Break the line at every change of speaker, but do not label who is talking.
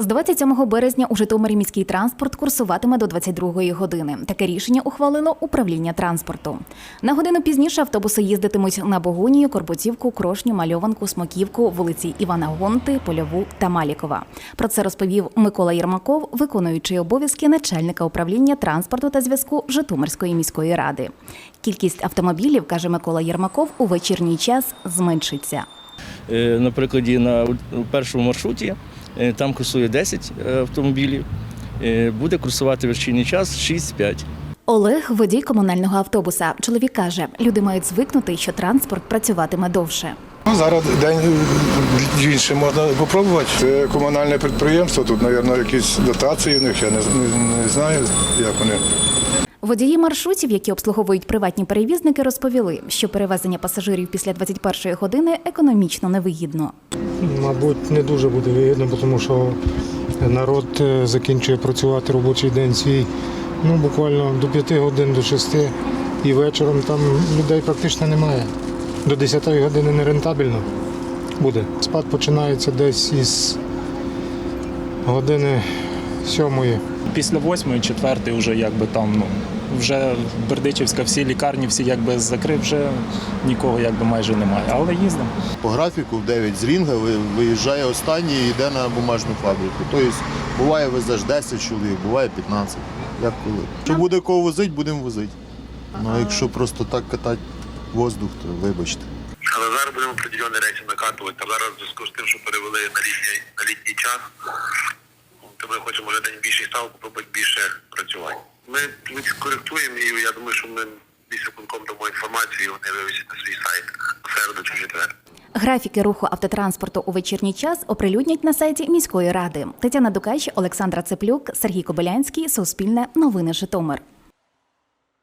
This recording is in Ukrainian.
З 27 березня у Житомирі міський транспорт курсуватиме до 22 години. Таке рішення ухвалило управління транспорту. На годину пізніше автобуси їздитимуть на Богунію, Корбутівку, Крошню, Мальованку, Смоківку, вулиці Івана Гонти, Польову та Малікова. Про це розповів Микола Єрмаков, виконуючий обов'язки начальника управління транспорту та зв'язку Житомирської міської ради. Кількість автомобілів, каже Микола Єрмаков, у вечірній час зменшиться.
Е, На першому маршруті там курсує 10 автомобілів, е, буде курсувати вечірній час 6-5.
Олег водій комунального автобуса. Чоловік каже, люди мають звикнути, що транспорт працюватиме довше.
Ну, зараз день більше можна попробувати. Це комунальне підприємство, тут, мабуть, якісь дотації в них, я не, не, не знаю, як вони.
Водії маршрутів, які обслуговують приватні перевізники, розповіли, що перевезення пасажирів після 21-ї години економічно невигідно.
Мабуть, не дуже буде вигідно, тому що народ е, закінчує працювати робочий день свій ну, буквально до 5 годин, до 6 і вечором там людей практично немає. До 10 години не рентабельно буде. Спад починається десь із години сьомої.
Після восьмої, четвертої вже якби там, ну, вже Бердичівська, всі лікарні, всі якби закрив, вже нікого якби майже немає. Але їздимо.
По графіку в 9 з рінга виїжджає останній і йде на бумажну фабрику. Тобто буває везеш 10 чоловік, буває 15. Як коли. Якщо буде кого возити, будемо возити. Ну а якщо просто так катати воздух, то вибачте.
Але зараз будемо определені речі накатувати. А зараз в зв'язку з тим, що перевели на літній, на літній час, ми хочемо вже день більший ставку, робити більше працювань. Ми коректуємо і я думаю, що ми більше дамо інформацію, і вони вивісять на свій сайт середу чи четвер.
Графіки руху автотранспорту у вечірній час оприлюднять на сайті міської ради. Тетяна Дукач, Олександра Цеплюк, Сергій Кобилянський, Суспільне, Новини Житомир.